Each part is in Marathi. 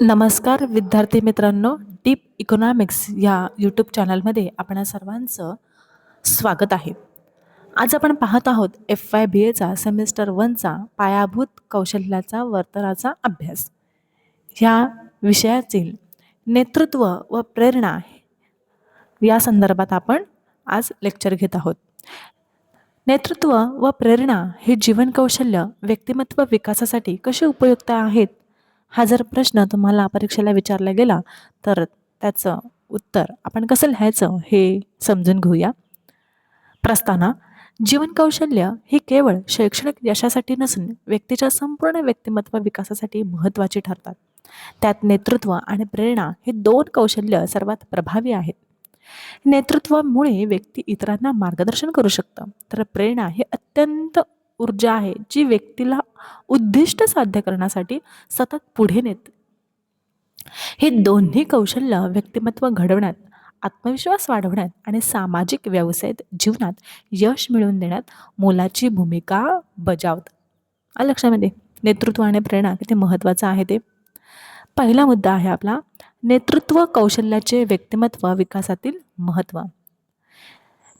नमस्कार विद्यार्थी मित्रांनो डीप इकॉनॉमिक्स या यूट्यूब चॅनलमध्ये आपण सर्वांचं स्वागत आहे. आज आपण पाहत आहोत एफ वाय बी एचा सेमिस्टर वनचा पायाभूत कौशल्याचा वर्तनाचा अभ्यास. ह्या विषयातील नेतृत्व व प्रेरणा या संदर्भात आपण आज लेक्चर घेत आहोत. नेतृत्व व प्रेरणा हे जीवन कौशल्य व्यक्तिमत्व विकासासाठी कसे उपयुक्त आहेत? हा जर प्रश्न तुम्हाला परीक्षेला विचारला गेला तर त्याचं उत्तर आपण कसं लिहायचं हे समजून घेऊया. प्रस्ताना जीवन कौशल्य हे केवळ शैक्षणिक यशासाठी नसून व्यक्तीच्या संपूर्ण व्यक्तिमत्व विकासासाठी महत्त्वाची ठरतात. त्यात नेतृत्व आणि प्रेरणा हे दोन कौशल्य सर्वात प्रभावी आहेत. नेतृत्वामुळे व्यक्ती इतरांना मार्गदर्शन करू शकतं तर प्रेरणा हे अत्यंत ऊर्जा आहे जी व्यक्तीला उद्दिष्ट साध्य करण्यासाठी सतत पुढे नेते. हे दोन्ही कौशल्य व्यक्तिमत्व घडवण्यात आत्मविश्वास वाढवण्यात आणि सामाजिक व्यवसायात जीवनात यश मिळवून देण्यात मोलाची भूमिका बजावतात लक्षामध्ये नेतृत्व आणि प्रेरणा किती महत्त्वाचं आहे ते. पहिला मुद्दा आहे आपला नेतृत्व कौशल्याचे व्यक्तिमत्व विकासातील महत्त्व.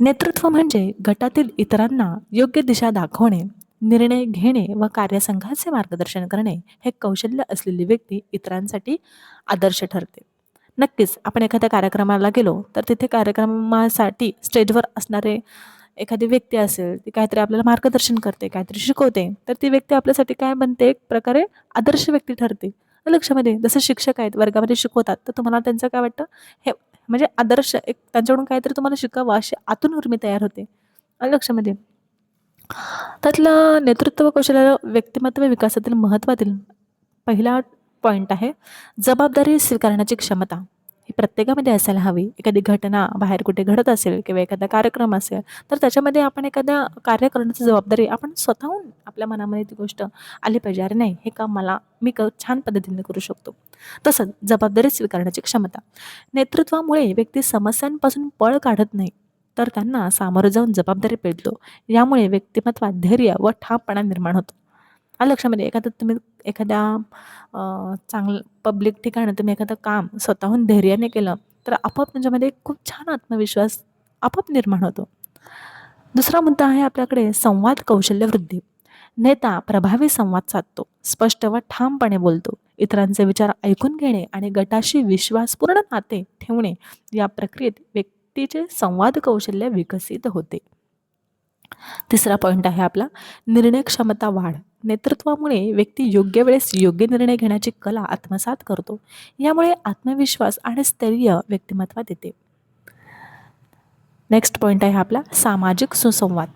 नेतृत्व म्हणजे गटातील इतरांना योग्य दिशा दाखवणे निर्णय घेणे व कार्यसंघाचे मार्गदर्शन करणे हे कौशल्य असलेली व्यक्ती इतरांसाठी आदर्श ठरते. नक्कीच आपण एखाद्या कार्यक्रमाला गेलो तर तिथे कार्यक्रमासाठी स्टेजवर असणारे एखादी व्यक्ती असेल ती काहीतरी आपल्याला मार्गदर्शन करते काहीतरी शिकवते तर ती व्यक्ती आपल्यासाठी काय बनते? एक प्रकारे आदर्श व्यक्ती ठरते. लक्षामध्ये जसं शिक्षक आहेत वर्गामध्ये शिकवतात तर तुम्हाला त्यांचं काय वाटतं? हे म्हणजे आदर्श एक त्यांच्याकडून काहीतरी तुम्हाला शिकावं अशी आतून उर्मी तयार होते. लक्षामध्ये म्हणजे? त्यातलं नेतृत्व कौशल्य व्यक्तिमत्व विकासातील महत्त्वातील पहिला पॉईंट आहे जबाबदारी स्वीकारण्याची क्षमता. ही प्रत्येकामध्ये असायला हवी. एखादी घटना बाहेर कुठे घडत असेल किंवा एखादा कार्यक्रम असेल तर त्याच्यामध्ये आपण एखाद्या कार्य करण्याची जबाबदारी आपण स्वतःहून आपल्या मनामध्ये ती गोष्ट आली पाहिजे. अरे नाही हे काम मला मी क छान पद्धतीने करू शकतो. तसंच जबाबदारी स्वीकारण्याची क्षमता. नेतृत्वामुळे व्यक्ती समस्यांपासून पळ काढत नाही तर त्यांना सामोरं जाऊन जबाबदारी पेटतो. यामुळे व्यक्तिमत्वात धैर्य व ठामपणा निर्माण होतो. लक्षामध्ये म्हणजे एखादं तुम्ही एखाद्या चांगलं पब्लिक ठिकाणी तुम्ही एखादं काम स्वतःहून धैर्याने केलं तर आपोआप तुमच्यामध्ये खूप छान आत्मविश्वास आपोआप निर्माण होतो. दुसरा मुद्दा आहे आपल्याकडे संवाद कौशल्य वृद्धी. नेता प्रभावी संवाद साधतो स्पष्ट व ठामपणे बोलतो इतरांचे विचार ऐकून घेणे आणि गटाशी विश्वासपूर्ण नाते ठेवणे या प्रक्रियेत व्यक्तीचे संवाद कौशल्य विकसित होते. तिसरा पॉईंट आहे आपला निर्णय क्षमता वाढ. नेतृत्वामुळे व्यक्ती योग्य वेळेस योग्य निर्णय घेण्याची कला आत्मसात करतो. यामुळे आत्मविश्वास आणि स्थैर्य व्यक्तिमत्वात येते. नेक्स्ट पॉईंट आहे आपला सामाजिक सुसंवाद.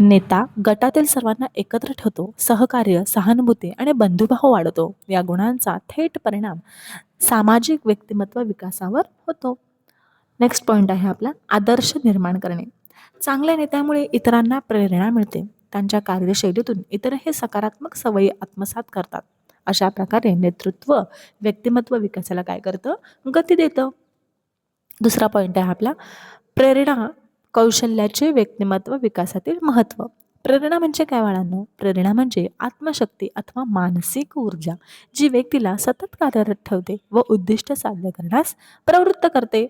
नेता गटातील सर्वांना एकत्र ठेवतो सहकार्य सहानुभूती आणि बंधुभाव वाढवतो. या गुणांचा थेट परिणाम सामाजिक व्यक्तिमत्व विकासावर होतो. नेक्स्ट पॉईंट आहे आपला आदर्श निर्माण करणे. चांगल्या नेत्यामुळे इतरांना प्रेरणा मिळते. त्यांच्या कार्यशैलीतून इतरही सकारात्मक सवयी आत्मसात करतात. अशा प्रकारे नेतृत्व व्यक्तिमत्व विकासाला काय करतं? गती देतं. दुसरा पॉईंट आहे आपला प्रेरणा कौशल्याचे व्यक्तिमत्व विकासातील महत्त्व प्रेरणा म्हणजे काय बाळांनो? प्रेरणा म्हणजे आत्मशक्ती अथवा मानसिक ऊर्जा जी व्यक्तीला सतत कार्यरत ठेवते व उद्दिष्ट साध्य करण्यास प्रवृत्त करते.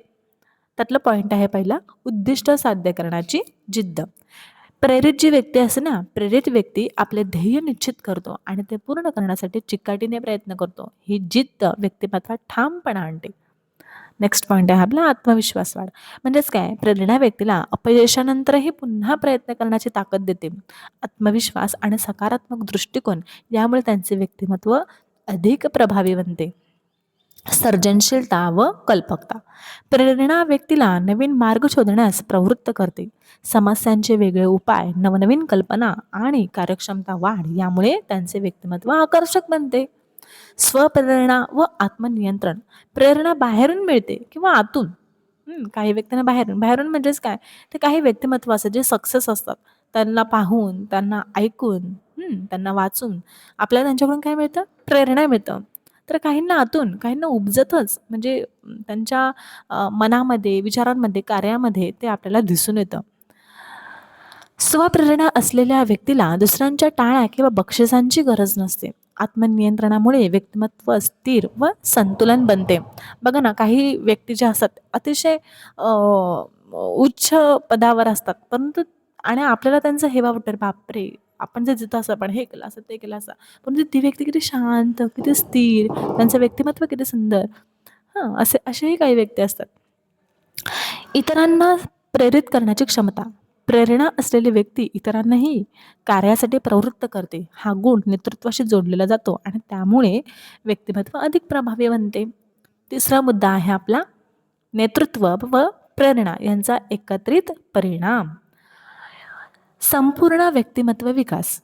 त्यातलं पॉईंट आहे पहिला उद्दिष्ट साध्य करण्याची जिद्द. प्रेरित जी व्यक्ती असते ना प्रेरित व्यक्ती आपले ध्येय निश्चित करतो आणि ते पूर्ण करण्यासाठी चिकाटीने प्रयत्न करतो. ही जिद्द व्यक्तिमत्वात ठामपणा आणते. नेक्स्ट पॉईंट आहे आपला आत्मविश्वास वाढ. म्हणजेच काय? प्रेरणा व्यक्तीला अपयशानंतरही पुन्हा प्रयत्न करण्याची ताकद देते. आत्मविश्वास आणि सकारात्मक दृष्टिकोन यामुळे त्यांचे व्यक्तिमत्व अधिक प्रभावी बनते. सर्जनशीलता व कल्पकता. प्रेरणा व्यक्तीला नवीन मार्ग शोधण्यास प्रवृत्त करते. समस्यांचे वेगळे उपाय नवनवीन कल्पना आणि कार्यक्षमता वाढ यामुळे त्यांचे व्यक्तिमत्व आकर्षक बनते. स्वप्रेरणा व आत्मनियंत्रण प्रेरणा बाहेरून मिळते किंवा आतून. काही व्यक्तींना बाहेरून. बाहेरून म्हणजेच काय? ते काही व्यक्तिमत्व असतात जे सक्सेस असतात त्यांना पाहून त्यांना ऐकून त्यांना वाचून आपल्याला त्यांच्याकडून काय मिळतं? प्रेरणा मिळतं. तर काहींना आतून काहींना उपजतच. म्हणजे त्यांच्या मनामध्ये विचारांमध्ये कार्यामध्ये ते आपल्याला दिसून येतं. स्वप्रेरणा असलेल्या व्यक्तीला दुसऱ्यांच्या टाळ्या किंवा बक्षिसांची गरज नसते. आत्मनियंत्रणामुळे व्यक्तिमत्व स्थिर व संतुलन बनते. बघा ना काही व्यक्ती ज्या असतात अतिशय उच्च पदावर असतात. परंतु आणि आपल्याला त्यांचं हेवा वाटतं बापरे आपण जे जिथं असं आपण हे केलं असं ते केलं असं परंतु ती व्यक्ती किती शांत किती स्थिर त्यांचं व्यक्तिमत्व किती सुंदर हां असे असेही काही व्यक्ती असतात. इतरांना प्रेरित करण्याची क्षमता प्रेरणा असलेली व्यक्ती इतरांनाही कार्यासाठी प्रवृत्त करते. हा गुण नेतृत्वाशी जोडलेला जातो आणि त्यामुळे व्यक्तिमत्व अधिक प्रभावी बनते. तिसरा मुद्दा आहे आपला नेतृत्व व प्रेरणा यांचा एकत्रित परिणाम. संपूर्ण व्यक्तिमत्व विकास.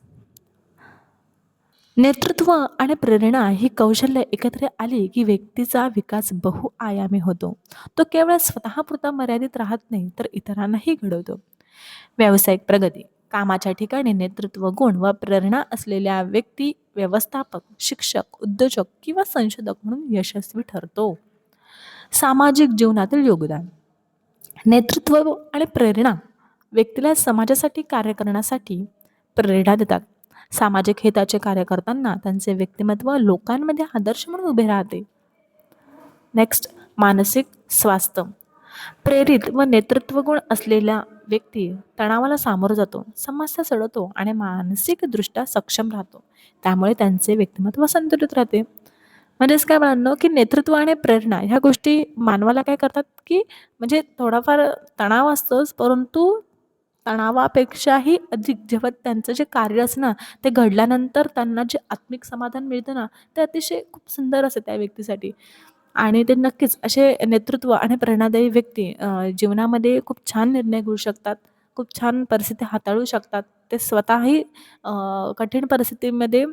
नेतृत्व आणि प्रेरणा ही कौशल्य एकत्र आली की व्यक्तीचा विकास बहुआयामी होतो. तो केवळ स्वतःपुरता मर्यादित राहत नाही तर इतरांनाही घडवतो. व्यावसायिक प्रगती कामाच्या ठिकाणी नेतृत्व गुण व प्रेरणा असलेल्या व्यक्ती व्यवस्थापक शिक्षक उद्योजक किंवा संशोधक म्हणून यशस्वी ठरतो. सामाजिक जीवनातील योगदान. नेतृत्व आणि प्रेरणा व्यक्तीला समाजासाठी कार्य करण्यासाठी प्रेरणा देतात. सामाजिक हिताचे कार्य करताना त्यांचे व्यक्तिमत्व लोकांमध्ये आदर्श म्हणून उभे राहते. नेक्स्ट मानसिक स्वास्थ्य. प्रेरित व नेतृत्वगुण असलेला व्यक्ती तणावाला सामोरं जातो समस्या सोडवतो आणि मानसिकदृष्ट्या सक्षम राहतो. त्यामुळे त्यांचे व्यक्तिमत्व संतुलित राहते. म्हणजेच काय म्हणणं की नेतृत्व आणि प्रेरणा ह्या गोष्टी मानवाला काय करतात की म्हणजे थोडाफार तणाव असतोच परंतु तणावापेक्षाही अधिक. जेव्हा त्यांचं जे कार्य असं ना ते घडल्यानंतर त्यांना जे आत्मिक समाधान मिळतं ना ते अतिशय खूप सुंदर असतं त्या व्यक्तीसाठी. आणि ते नक्कीच असे नेतृत्व आणि प्रेरणादायी व्यक्ती जीवनामध्ये खूप छान निर्णय घेऊ शकतात खूप छान परिस्थिती हाताळू शकतात. ते स्वतःही कठीण परिस्थितीमध्ये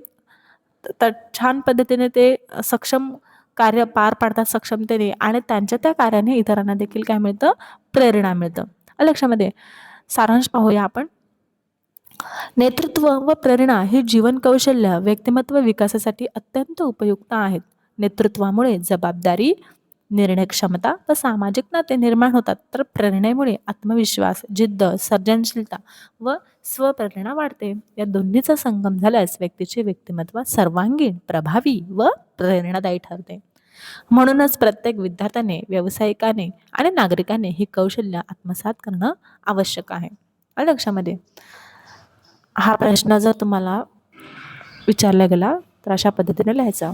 त छान पद्धतीने ते सक्षम कार्य पार पाडतात सक्षमतेने आणि त्यांच्या त्या कार्याने इतरांना देखील काय मिळतं? प्रेरणा मिळतं. लक्षामध्ये सारांश पाहूया आपण. नेतृत्व व प्रेरणा ही जीवन कौशल्य व्यक्तिमत्व विकासासाठी अत्यंत उपयुक्त आहेत. नेतृत्वामुळे जबाबदारी निर्णय क्षमता व सामाजिक नाते निर्माण होतात. तर प्रेरणेमुळे आत्मविश्वास जिद्द सर्जनशीलता व स्वप्रेरणा वाढते. या दोन्हीचा संगम झाल्यास व्यक्तीचे व्यक्तिमत्व सर्वांगीण प्रभावी व प्रेरणादायी ठरते. म्हणूनच प्रत्येक विद्यार्थ्याने व्यावसायिकाने आणि नागरिकाने ही कौशल्य आत्मसात करणं आवश्यक आहे. आलं लक्षामध्ये. हा प्रश्न जर तुम्हाला विचारला गेला तर अशा पद्धतीने लिहायचा.